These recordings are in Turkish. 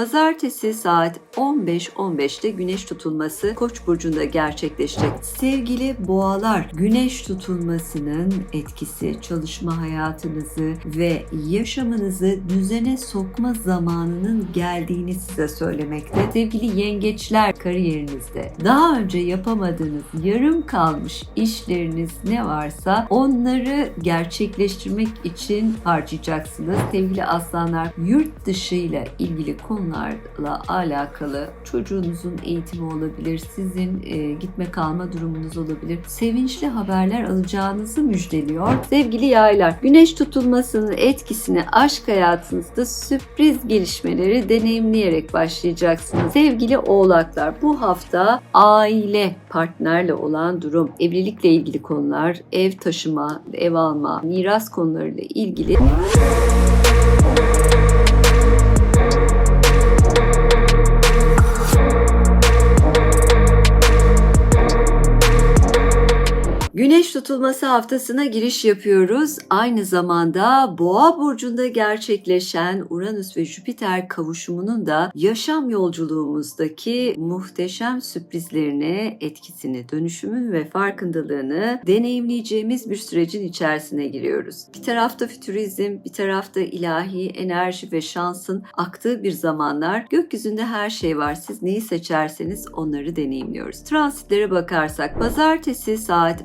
Pazartesi saat 15.15'te güneş tutulması Koç burcunda gerçekleşecek. Sevgili boğalar, güneş tutulmasının etkisi çalışma hayatınızı ve yaşamınızı düzene sokma zamanının geldiğini size söylemekte. Sevgili yengeçler kariyerinizde daha önce yapamadığınız yarım kalmış işleriniz ne varsa onları gerçekleştirmek için harcayacaksınız. Sevgili aslanlar yurt dışı ile ilgili konularla alakalı çocuğunuzun eğitimi olabilir, sizin e, gitme kalma durumunuz olabilir. Sevinçli haberler alacağınızı müjdeliyor. Sevgili yaylar, güneş tutulmasının etkisini aşk hayatınızda sürpriz gelişmeleri deneyimleyerek başlayacaksınız. Sevgili oğlaklar, bu hafta aile, partnerle olan durum, evlilikle ilgili konular, ev taşıma, ev alma, miras konularıyla ilgili Günaydın. Güneş tutulması haftasına giriş yapıyoruz. Aynı zamanda Boğa burcunda gerçekleşen Uranüs ve Jüpiter kavuşumunun da yaşam yolculuğumuzdaki muhteşem sürprizlerini, etkisini, dönüşümün ve farkındalığını deneyimleyeceğimiz bir sürecin içerisine giriyoruz. Bir tarafta fütürizm, bir tarafta ilahi enerji ve şansın aktığı bir zamanlar. Gökyüzünde her şey var. Siz neyi seçerseniz onları deneyimliyoruz. Transitlere bakarsak pazartesi saat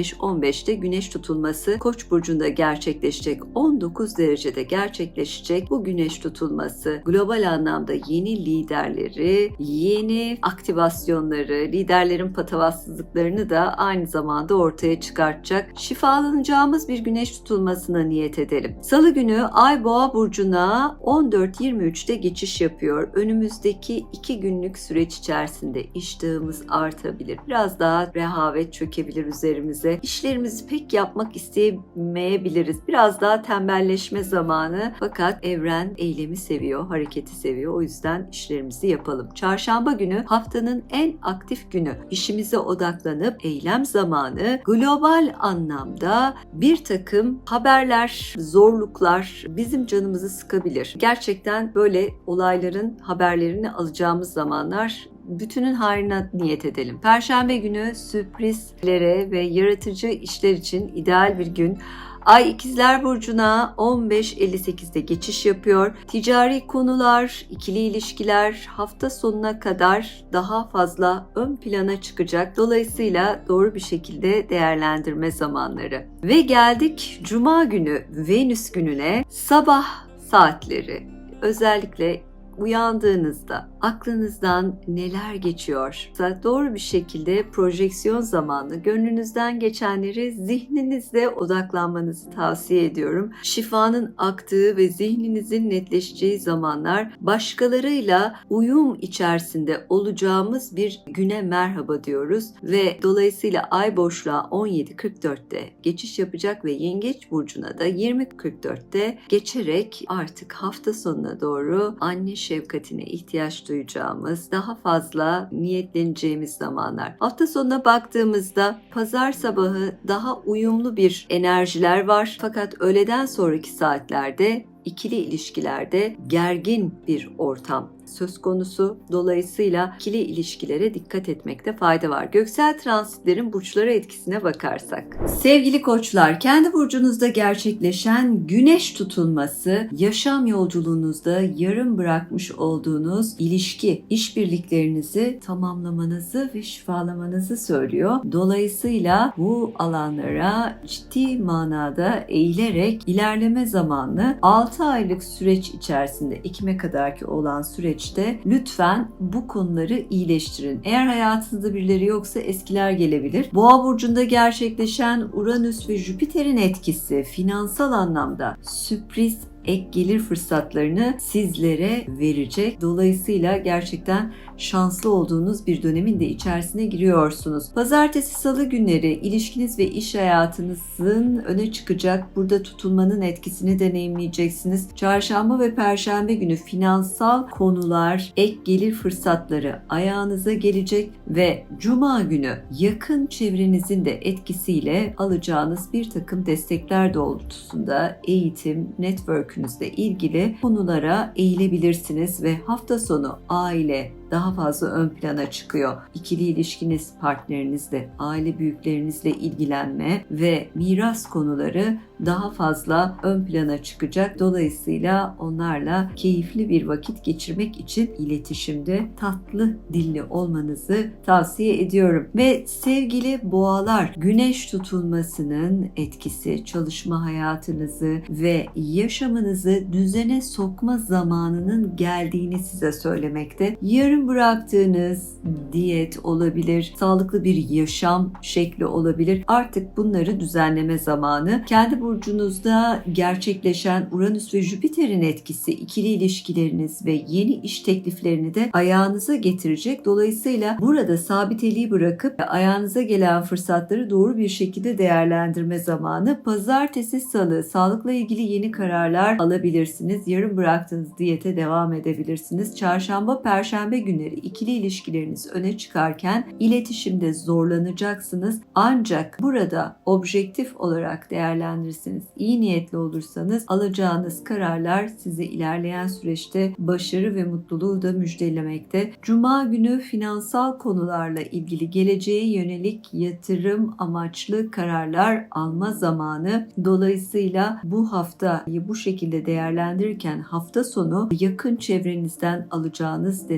15-15'te güneş tutulması Koç burcunda gerçekleşecek. 19 derecede gerçekleşecek. Bu güneş tutulması global anlamda yeni liderleri, yeni aktivasyonları, liderlerin patavatsızlıklarını da aynı zamanda ortaya çıkartacak. Şifalanacağımız bir güneş tutulmasına niyet edelim. Salı günü Ay Boğa burcuna 14-23'te geçiş yapıyor. Önümüzdeki iki günlük süreç içerisinde iştahımız artabilir. Biraz daha rehavet çökebilir üzerimize. İşlerimizi pek yapmak istemeyebiliriz. Biraz daha tembelleşme zamanı. Fakat evren eylemi seviyor, hareketi seviyor. O yüzden işlerimizi yapalım. Çarşamba günü haftanın en aktif günü. İşimize odaklanıp eylem zamanı global anlamda bir takım haberler, zorluklar bizim canımızı sıkabilir. Gerçekten böyle olayların haberlerini alacağımız zamanlar bütünün hayrına niyet edelim. Perşembe günü sürprizlere ve yaratıcı işler için ideal bir gün. Ay ikizler burcuna 15.58'de geçiş yapıyor. Ticari konular, ikili ilişkiler hafta sonuna kadar daha fazla ön plana çıkacak. Dolayısıyla doğru bir şekilde değerlendirme zamanları. Ve geldik cuma günü Venüs gününe sabah saatleri özellikle uyandığınızda aklınızdan neler geçiyor? Doğru bir şekilde projeksiyon zamanı gönlünüzden geçenleri zihninizde odaklanmanızı tavsiye ediyorum. Şifanın aktığı ve zihninizin netleşeceği zamanlar başkalarıyla uyum içerisinde olacağımız bir güne merhaba diyoruz ve dolayısıyla ay boşluğa 17.44'te geçiş yapacak ve Yengeç burcuna da 20.44'te geçerek artık hafta sonuna doğru anne şefkatine ihtiyaç duyacağımız, daha fazla niyetleneceğimiz zamanlar. Hafta sonuna baktığımızda pazar sabahı daha uyumlu bir enerjiler var. Fakat öğleden sonraki saatlerde ikili ilişkilerde gergin bir ortam söz konusu. Dolayısıyla ikili ilişkilere dikkat etmekte fayda var. Göksel transitlerin burçlara etkisine bakarsak. Sevgili koçlar, kendi burcunuzda gerçekleşen güneş tutulması, yaşam yolculuğunuzda yarım bırakmış olduğunuz ilişki, işbirliklerinizi tamamlamanızı ve şifalamanızı söylüyor. Dolayısıyla bu alanlara ciddi manada eğilerek ilerleme zamanlı 6 aylık süreç içerisinde Ekim'e kadarki olan süreç süreçte lütfen bu konuları iyileştirin. Eğer hayatınızda birileri yoksa eskiler gelebilir. Boğa burcunda gerçekleşen Uranüs ve Jüpiter'in etkisi finansal anlamda sürpriz ek gelir fırsatlarını sizlere verecek. Dolayısıyla gerçekten şanslı olduğunuz bir dönemin de içerisine giriyorsunuz. Pazartesi, salı günleri ilişkiniz ve iş hayatınızın öne çıkacak. Burada tutulmanın etkisini deneyimleyeceksiniz. Çarşamba ve perşembe günü finansal konular, ek gelir fırsatları ayağınıza gelecek ve cuma günü yakın çevrenizin de etkisiyle alacağınız bir takım destekler doğrultusunda eğitim, network görüşünüzle ilgili konulara eğilebilirsiniz ve hafta sonu aile daha fazla ön plana çıkıyor. İkili ilişkiniz, partnerinizle, aile büyüklerinizle ilgilenme ve miras konuları daha fazla ön plana çıkacak. Dolayısıyla onlarla keyifli bir vakit geçirmek için iletişimde tatlı dilli olmanızı tavsiye ediyorum. Ve sevgili boğalar, güneş tutulmasının etkisi çalışma hayatınızı ve yaşamınızı düzene sokma zamanının geldiğini size söylemekte. Yarım bıraktığınız diyet olabilir, sağlıklı bir yaşam şekli olabilir. Artık bunları düzenleme zamanı. Kendi burcunuzda gerçekleşen Uranüs ve Jüpiter'in etkisi ikili ilişkileriniz ve yeni iş tekliflerini de ayağınıza getirecek. Dolayısıyla burada sabiteliği bırakıp ayağınıza gelen fırsatları doğru bir şekilde değerlendirme zamanı. Pazartesi, salı sağlıkla ilgili yeni kararlar alabilirsiniz. Yarım bıraktığınız diyete devam edebilirsiniz. Çarşamba, perşembe günleri ikili ilişkileriniz öne çıkarken iletişimde zorlanacaksınız. Ancak burada objektif olarak değerlendirirseniz, iyi niyetli olursanız alacağınız kararlar size ilerleyen süreçte başarı ve mutluluğu da müjdelemekte. Cuma günü finansal konularla ilgili geleceğe yönelik yatırım amaçlı kararlar alma zamanı. Dolayısıyla bu haftayı bu şekilde değerlendirirken hafta sonu yakın çevrenizden alacağınız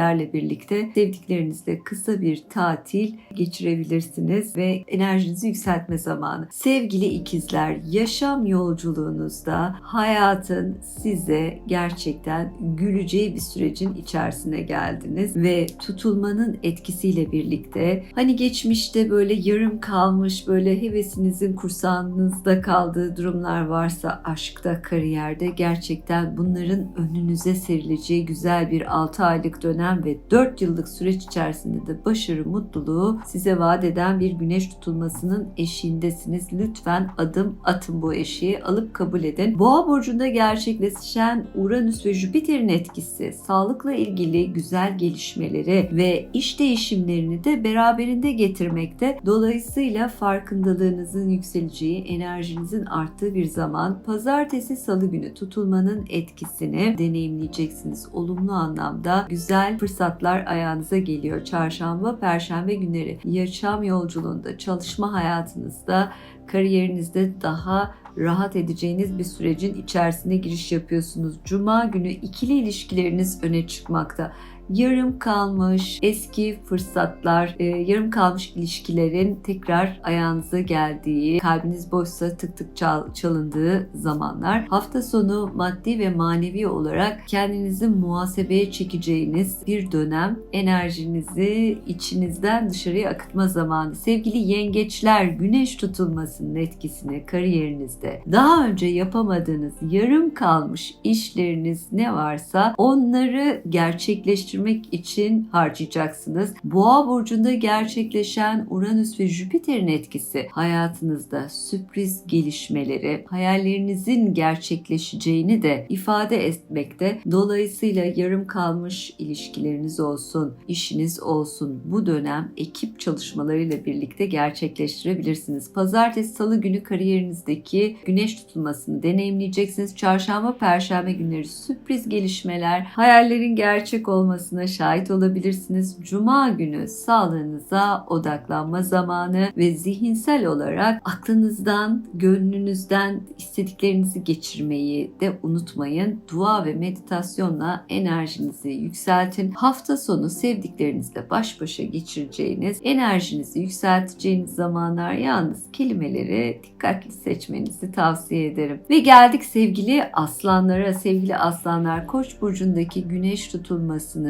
desteklerle birlikte sevdiklerinizle kısa bir tatil geçirebilirsiniz ve enerjinizi yükseltme zamanı. Sevgili ikizler, yaşam yolculuğunuzda hayatın size gerçekten güleceği bir sürecin içerisine geldiniz ve tutulmanın etkisiyle birlikte hani geçmişte böyle yarım kalmış böyle hevesinizin kursağınızda kaldığı durumlar varsa aşkta, kariyerde gerçekten bunların önünüze serileceği güzel bir 6 aylık dönem ve 4 yıllık süreç içerisinde de başarı, mutluluğu size vaat eden bir güneş tutulmasının eşiğindesiniz. Lütfen adım atın bu eşiği alıp kabul edin. Boğa burcunda gerçekleşen Uranüs ve Jüpiter'in etkisi sağlıkla ilgili güzel gelişmeleri ve iş değişimlerini de beraberinde getirmekte. Dolayısıyla farkındalığınızın yükseleceği, enerjinizin arttığı bir zaman pazartesi salı günü tutulmanın etkisini deneyimleyeceksiniz. Olumlu anlamda güzel fırsatlar ayağınıza geliyor. Çarşamba, perşembe günleri yaşam yolculuğunda, çalışma hayatınızda, kariyerinizde daha rahat edeceğiniz bir sürecin içerisine giriş yapıyorsunuz. Cuma günü ikili ilişkileriniz öne çıkmakta yarım kalmış eski fırsatlar, e, yarım kalmış ilişkilerin tekrar ayağınıza geldiği, kalbiniz boşsa tık tık çal, çalındığı zamanlar. Hafta sonu maddi ve manevi olarak kendinizi muhasebeye çekeceğiniz bir dönem. Enerjinizi içinizden dışarıya akıtma zamanı. Sevgili yengeçler, güneş tutulmasının etkisini kariyerinizde daha önce yapamadığınız yarım kalmış işleriniz ne varsa onları gerçekleştirmek geliştirmek için harcayacaksınız. Boğa burcunda gerçekleşen Uranüs ve Jüpiter'in etkisi hayatınızda sürpriz gelişmeleri, hayallerinizin gerçekleşeceğini de ifade etmekte. Dolayısıyla yarım kalmış ilişkileriniz olsun, işiniz olsun bu dönem ekip çalışmalarıyla birlikte gerçekleştirebilirsiniz. Pazartesi, salı günü kariyerinizdeki güneş tutulmasını deneyimleyeceksiniz. Çarşamba, perşembe günleri sürpriz gelişmeler, hayallerin gerçek olması olmasına şahit olabilirsiniz. Cuma günü sağlığınıza odaklanma zamanı ve zihinsel olarak aklınızdan, gönlünüzden istediklerinizi geçirmeyi de unutmayın. Dua ve meditasyonla enerjinizi yükseltin. Hafta sonu sevdiklerinizle baş başa geçireceğiniz, enerjinizi yükselteceğiniz zamanlar yalnız kelimeleri dikkatli seçmenizi tavsiye ederim. Ve geldik sevgili aslanlara. Sevgili aslanlar Koç burcundaki güneş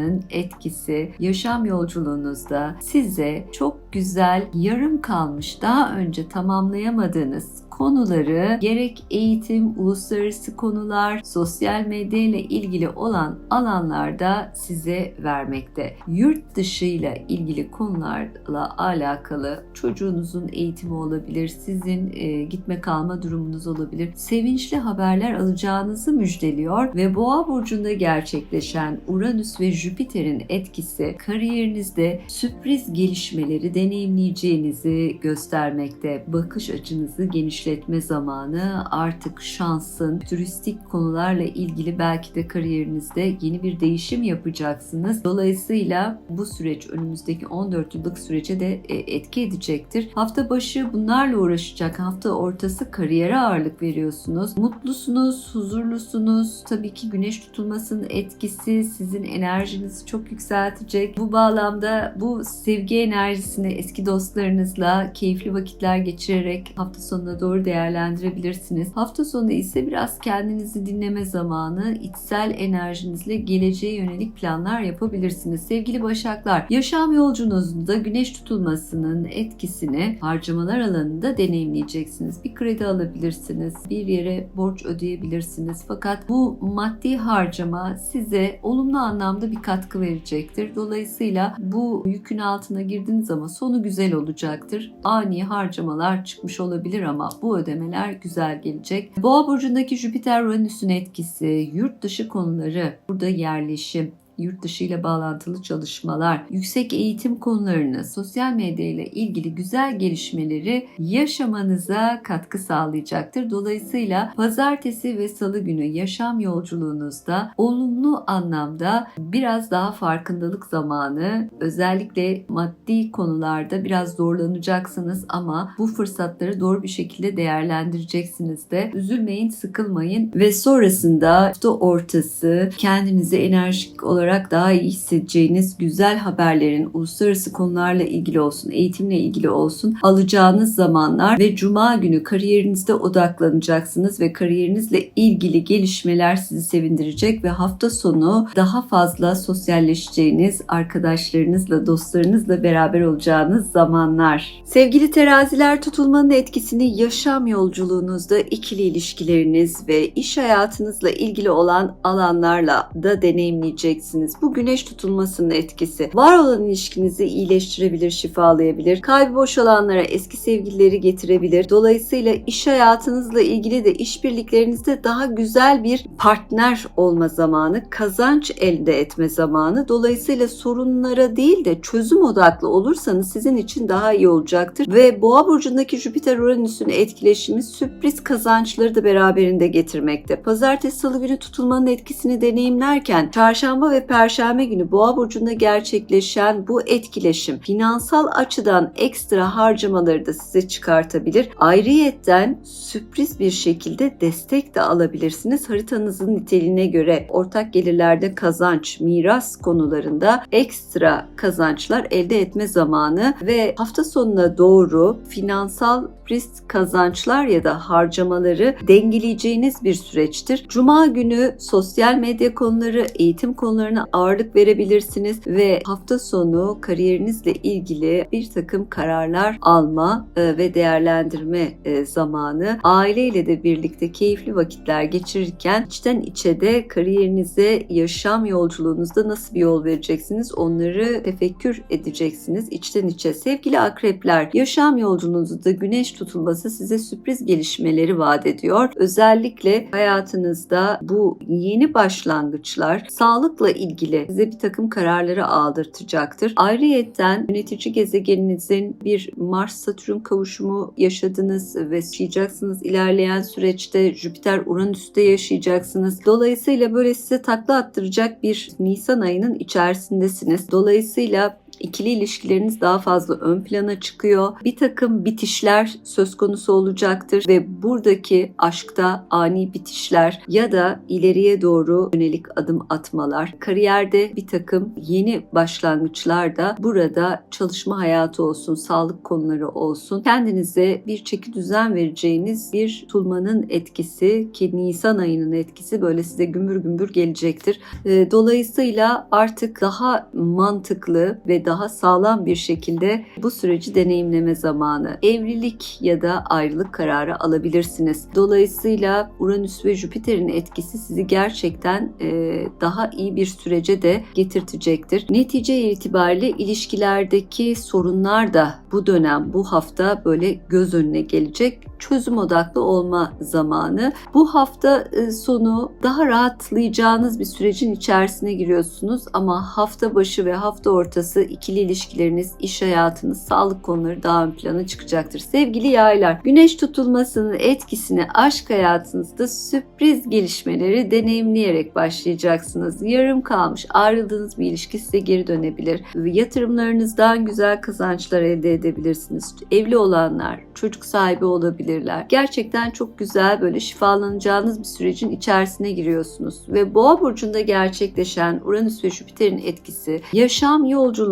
tutulmasının etkisi yaşam yolculuğunuzda size çok güzel yarım kalmış daha önce tamamlayamadığınız konuları gerek eğitim, uluslararası konular, sosyal medya ile ilgili olan alanlarda size vermekte. Yurt dışı ile ilgili konularla alakalı çocuğunuzun eğitimi olabilir, sizin e, gitme kalma durumunuz olabilir. Sevinçli haberler alacağınızı müjdeliyor ve Boğa burcunda gerçekleşen Uranüs ve Jüpiter Jüpiter'in etkisi kariyerinizde sürpriz gelişmeleri deneyimleyeceğinizi göstermekte. Bakış açınızı genişletme zamanı artık şansın, turistik konularla ilgili belki de kariyerinizde yeni bir değişim yapacaksınız. Dolayısıyla bu süreç önümüzdeki 14 yıllık sürece de e, etki edecektir. Hafta başı bunlarla uğraşacak. Hafta ortası kariyere ağırlık veriyorsunuz. Mutlusunuz, huzurlusunuz. Tabii ki güneş tutulmasının etkisi sizin enerjinizi çok yükseltecek. Bu bağlamda bu sevgi enerjisini eski dostlarınızla keyifli vakitler geçirerek hafta sonuna doğru değerlendirebilirsiniz. Hafta sonu ise biraz kendinizi dinleme zamanı, içsel enerjinizle geleceğe yönelik planlar yapabilirsiniz. Sevgili Başaklar, yaşam yolculuğunuzda güneş tutulmasının etkisini harcamalar alanında deneyimleyeceksiniz. Bir kredi alabilirsiniz, bir yere borç ödeyebilirsiniz. Fakat bu maddi harcama size olumlu anlamda bir katkı verecektir. Dolayısıyla bu yükün altına girdiğiniz zaman sonu güzel olacaktır. Ani harcamalar çıkmış olabilir ama bu ödemeler güzel gelecek. Boğa burcundaki Jüpiter Uranüs'ün etkisi, yurt dışı konuları, burada yerleşim, yurt dışı ile bağlantılı çalışmalar, yüksek eğitim konularını, sosyal medya ile ilgili güzel gelişmeleri yaşamanıza katkı sağlayacaktır. Dolayısıyla pazartesi ve salı günü yaşam yolculuğunuzda olumlu anlamda biraz daha farkındalık zamanı, özellikle maddi konularda biraz zorlanacaksınız ama bu fırsatları doğru bir şekilde değerlendireceksiniz de. Üzülmeyin, sıkılmayın ve sonrasında hafta ortası kendinizi enerjik olarak daha iyi hissedeceğiniz güzel haberlerin uluslararası konularla ilgili olsun, eğitimle ilgili olsun alacağınız zamanlar ve cuma günü kariyerinizde odaklanacaksınız ve kariyerinizle ilgili gelişmeler sizi sevindirecek ve hafta sonu daha fazla sosyalleşeceğiniz, arkadaşlarınızla, dostlarınızla beraber olacağınız zamanlar. Sevgili teraziler tutulmanın etkisini yaşam yolculuğunuzda ikili ilişkileriniz ve iş hayatınızla ilgili olan alanlarla da deneyimleyeceksiniz. Bu güneş tutulmasının etkisi var olan ilişkinizi iyileştirebilir, şifalayabilir. Kalbi boş olanlara eski sevgilileri getirebilir. Dolayısıyla iş hayatınızla ilgili de işbirliklerinizde daha güzel bir partner olma zamanı, kazanç elde etme zamanı. Dolayısıyla sorunlara değil de çözüm odaklı olursanız sizin için daha iyi olacaktır. Ve Boğa burcundaki Jüpiter Uranüs'ün etkileşimi sürpriz kazançları da beraberinde getirmekte. Pazartesi salı günü tutulmanın etkisini deneyimlerken çarşamba ve perşembe günü Boğa burcunda gerçekleşen bu etkileşim finansal açıdan ekstra harcamaları da size çıkartabilir. Ayrıyetten sürpriz bir şekilde destek de alabilirsiniz. Haritanızın niteliğine göre ortak gelirlerde kazanç, miras konularında ekstra kazançlar elde etme zamanı ve hafta sonuna doğru finansal risk kazançlar ya da harcamaları dengeleyeceğiniz bir süreçtir. Cuma günü sosyal medya konuları, eğitim konularına ağırlık verebilirsiniz ve hafta sonu kariyerinizle ilgili bir takım kararlar alma e, ve değerlendirme e, zamanı. Aileyle de birlikte keyifli vakitler geçirirken içten içe de kariyerinize, yaşam yolculuğunuzda nasıl bir yol vereceksiniz onları tefekkür edeceksiniz içten içe. Sevgili akrepler, yaşam yolculuğunuzda güneş tutulması size sürpriz gelişmeleri vaat ediyor. Özellikle hayatınızda bu yeni başlangıçlar sağlıkla ilgili size bir takım kararları aldırtacaktır. Ayrıyetten yönetici gezegeninizin bir Mars-Satürn kavuşumu yaşadınız ve yaşayacaksınız. İlerleyen süreçte Jüpiter Uranüs'te yaşayacaksınız. Dolayısıyla böyle size takla attıracak bir Nisan ayının içerisindesiniz. Dolayısıyla ikili ilişkileriniz daha fazla ön plana çıkıyor. Bir takım bitişler söz konusu olacaktır ve buradaki aşkta ani bitişler ya da ileriye doğru yönelik adım atmalar, kariyerde bir takım yeni başlangıçlar da burada çalışma hayatı olsun, sağlık konuları olsun, kendinize bir çeki düzen vereceğiniz bir tulmanın etkisi ki Nisan ayının etkisi böyle size gümbür gümbür gelecektir. Dolayısıyla artık daha mantıklı ve daha sağlam bir şekilde bu süreci deneyimleme zamanı. Evlilik ya da ayrılık kararı alabilirsiniz. Dolayısıyla Uranüs ve Jüpiter'in etkisi sizi gerçekten e, daha iyi bir sürece de getirtecektir. Netice itibariyle ilişkilerdeki sorunlar da bu dönem, bu hafta böyle göz önüne gelecek. Çözüm odaklı olma zamanı. Bu hafta e, sonu daha rahatlayacağınız bir sürecin içerisine giriyorsunuz ama hafta başı ve hafta ortası ikili ilişkileriniz, iş hayatınız, sağlık konuları daha ön plana çıkacaktır. Sevgili yaylar, güneş tutulmasının etkisini aşk hayatınızda sürpriz gelişmeleri deneyimleyerek başlayacaksınız. Yarım kalmış, ayrıldığınız bir ilişki size geri dönebilir. Yatırımlarınızdan güzel kazançlar elde edebilirsiniz. Evli olanlar, çocuk sahibi olabilirler. Gerçekten çok güzel böyle şifalanacağınız bir sürecin içerisine giriyorsunuz. Ve Boğa burcunda gerçekleşen Uranüs ve Jüpiter'in etkisi yaşam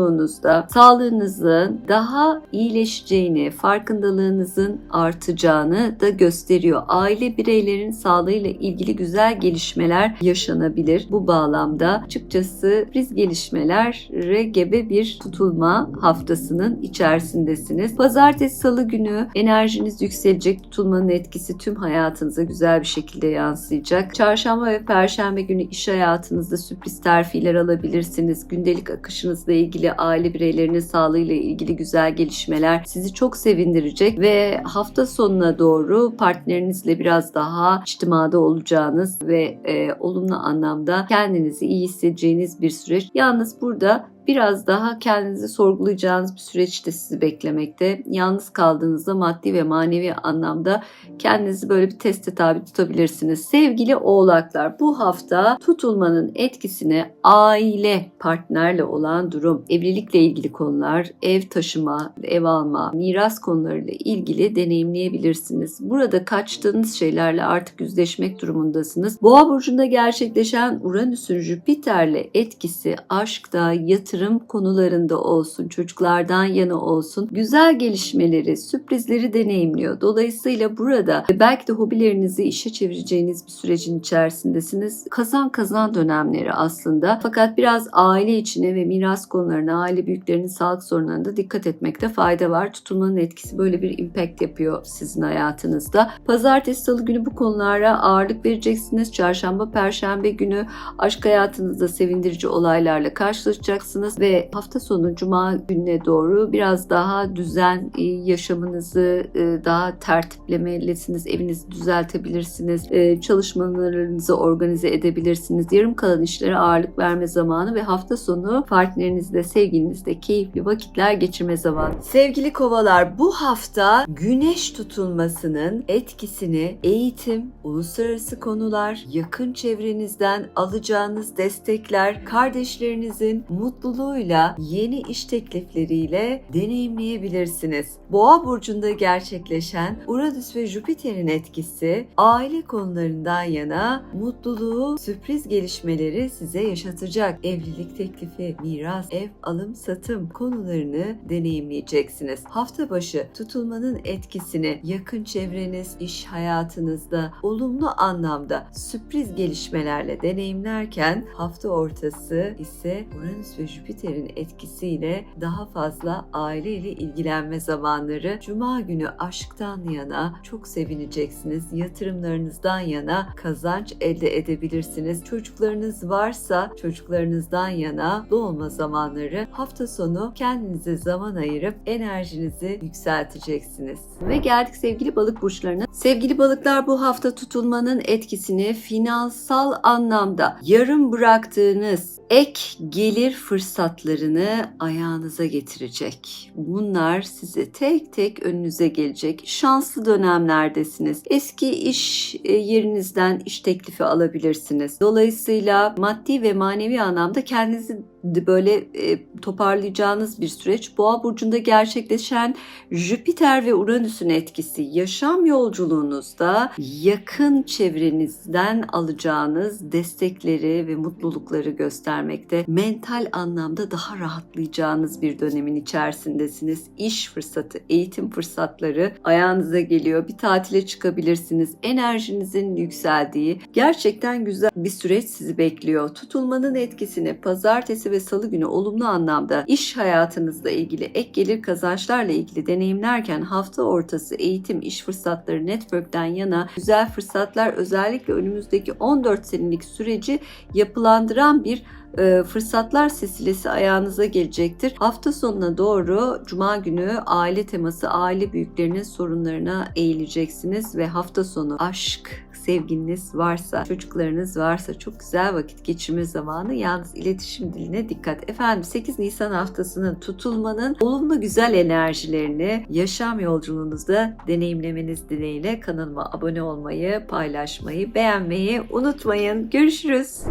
yolculuğunuzda sağlığınızın daha iyileşeceğini, farkındalığınızın artacağını da gösteriyor. Aile bireylerin sağlığıyla ilgili güzel gelişmeler yaşanabilir. Bu bağlamda açıkçası sürpriz gelişmelere gebe bir tutulma haftasının içerisindesiniz. Pazartesi salı günü enerjiniz yükselecek. Tutulmanın etkisi tüm hayatınıza güzel bir şekilde yansıyacak. Çarşamba ve perşembe günü iş hayatınızda sürpriz terfiler alabilirsiniz. Gündelik akışınızla ilgili aile bireylerinin sağlığıyla ilgili güzel gelişmeler sizi çok sevindirecek ve hafta sonuna doğru partnerinizle biraz daha içtimada olacağınız ve e, olumlu anlamda kendinizi iyi hissedeceğiniz bir süreç. Yalnız burada biraz daha kendinizi sorgulayacağınız bir süreç de sizi beklemekte. Yalnız kaldığınızda maddi ve manevi anlamda kendinizi böyle bir teste tabi tutabilirsiniz. Sevgili oğlaklar bu hafta tutulmanın etkisini aile, partnerle olan durum, evlilikle ilgili konular, ev taşıma, ev alma, miras konularıyla ilgili deneyimleyebilirsiniz. Burada kaçtığınız şeylerle artık yüzleşmek durumundasınız. Boğa burcunda gerçekleşen Uranüs'ün Jüpiter'le etkisi aşkta, yatırım konularında olsun, çocuklardan yana olsun güzel gelişmeleri, sürprizleri deneyimliyor. Dolayısıyla burada belki de hobilerinizi işe çevireceğiniz bir sürecin içerisindesiniz. Kazan kazan dönemleri aslında. Fakat biraz aile içine ve miras konularına, aile büyüklerinin sağlık sorunlarına da dikkat etmekte fayda var. Tutulmanın etkisi böyle bir impact yapıyor sizin hayatınızda. Pazartesi, salı günü bu konulara ağırlık vereceksiniz. Çarşamba, perşembe günü aşk hayatınızda sevindirici olaylarla karşılaşacaksınız ve hafta sonu cuma gününe doğru biraz daha düzen e, yaşamınızı e, daha tertiplemelisiniz. Evinizi düzeltebilirsiniz. E, çalışmalarınızı organize edebilirsiniz. Yarım kalan işlere ağırlık verme zamanı ve hafta sonu partnerinizle, sevgilinizle keyifli vakitler geçirme zamanı. Sevgili kovalar bu hafta güneş tutulmasının etkisini eğitim, uluslararası konular, yakın çevrenizden alacağınız destekler, kardeşlerinizin mutluluğuyla, yeni iş teklifleriyle deneyimleyebilirsiniz. Boğa burcunda gerçekleşen Uranüs ve Jüpiter'in etkisi aile konularından yana mutluluğu, sürpriz gelişmeleri size yaşatacak. Evlilik teklifi, miras, ev alım satım konularını deneyimleyeceksiniz. Hafta başı tutulmanın etkisini yakın çevreniz, iş hayatınızda olumlu anlamda sürpriz gelişmelerle deneyimlerken hafta ortası ise Uranüs ve Jüpiter'in etkisiyle daha fazla aile ile ilgilenme zamanları. Cuma günü aşktan yana çok sevineceksiniz. Yatırımlarınızdan yana kazanç elde edebilirsiniz. Çocuklarınız varsa çocuklarınızdan yana doğma zamanları. Hafta sonu kendinize zaman ayırıp enerjinizi yükselteceksiniz. Ve geldik sevgili balık burçlarına. Sevgili balıklar bu hafta tutulmanın etkisini finansal anlamda yarım bıraktığınız ek gelir fırsatlarını ayağınıza getirecek. Bunlar size tek tek önünüze gelecek. Şanslı dönemlerdesiniz. Eski iş e, yerinizden iş teklifi alabilirsiniz. Dolayısıyla maddi ve manevi anlamda kendinizi böyle e, toparlayacağınız bir süreç. Boğa burcunda gerçekleşen Jüpiter ve Uranüs'ün etkisi yaşam yolculuğunuzda yakın çevrenizden alacağınız destekleri ve mutlulukları göstermekte. Mental anlamda daha rahatlayacağınız bir dönemin içerisindesiniz. İş fırsatı, eğitim fırsatları ayağınıza geliyor. Bir tatile çıkabilirsiniz. Enerjinizin yükseldiği gerçekten güzel bir süreç sizi bekliyor. Tutulmanın etkisini pazartesi ve salı günü olumlu anlamda iş hayatınızla ilgili ek gelir kazançlarla ilgili deneyimlerken hafta ortası eğitim, iş fırsatları network'ten yana güzel fırsatlar özellikle önümüzdeki 14 senelik süreci yapılandıran bir e, fırsatlar silsilesi ayağınıza gelecektir. Hafta sonuna doğru cuma günü aile teması, aile büyüklerinin sorunlarına eğileceksiniz ve hafta sonu aşk, sevginiz varsa, çocuklarınız varsa çok güzel vakit geçirme zamanı. Yalnız iletişim diline dikkat. Efendim 8 Nisan haftasının tutulmanın olumlu güzel enerjilerini yaşam yolculuğunuzda deneyimlemeniz dileğiyle kanalıma abone olmayı, paylaşmayı, beğenmeyi unutmayın. Görüşürüz.